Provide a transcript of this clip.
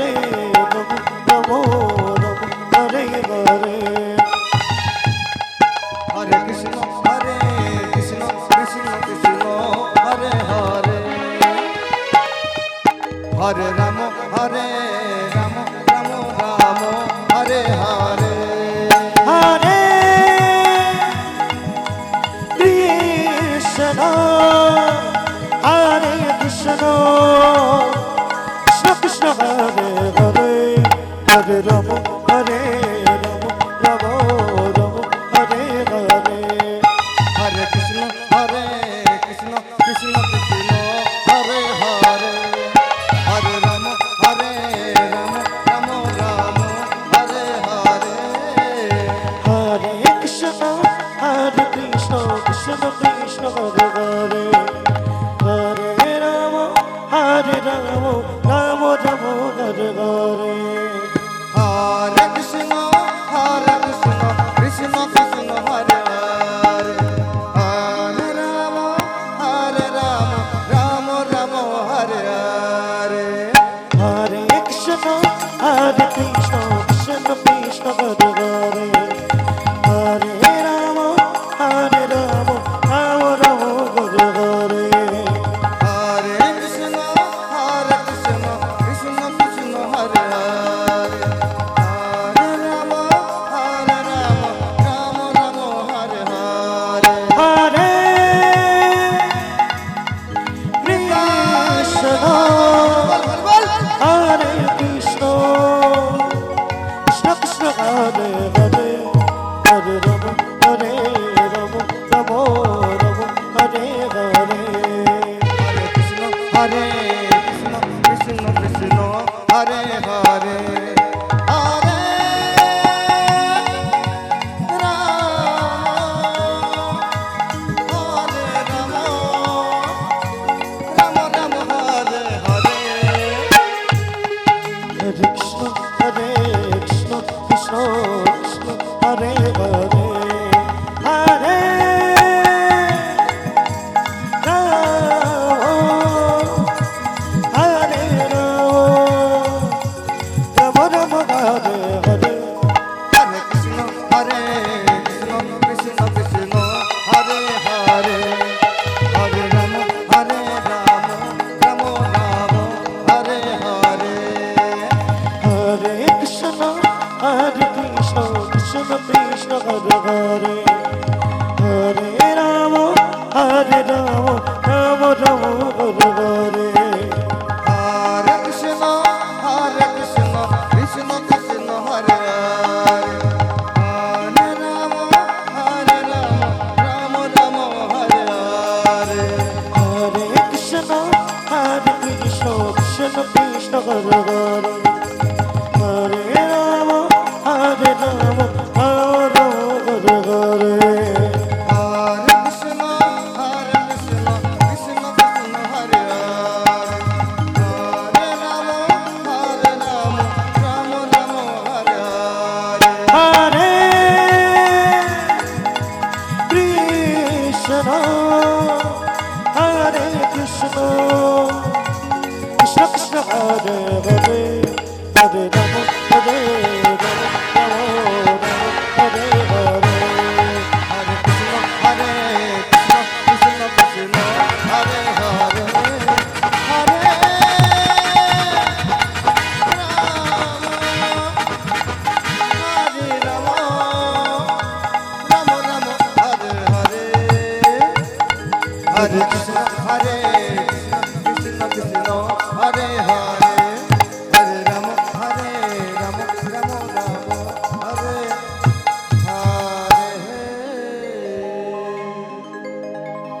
রে গোবিন্দ গো গোবিন্দ রে হরে হরে কৃষ্ণ হরে কৃষ্ণ কৃষ্ণ কৃষ্ণ, হরে হরে। হরে রাম, হরে হরে রম হরে রম রম রম হরে হরে হরে কৃষ্ণ হরে কৃষ্ণ কৃষ্ণ কৃষ্ণ, হরে হরে। হরে রম হরে রম রম রম, হরে হরে। হরে কৃষ্ণ হরে কৃষ্ণ কৃষ্ণ কৃষ্ণ হরে হরে হরে রাম হরে Ram Ram Ram Hare Hare don't Hare Krishna.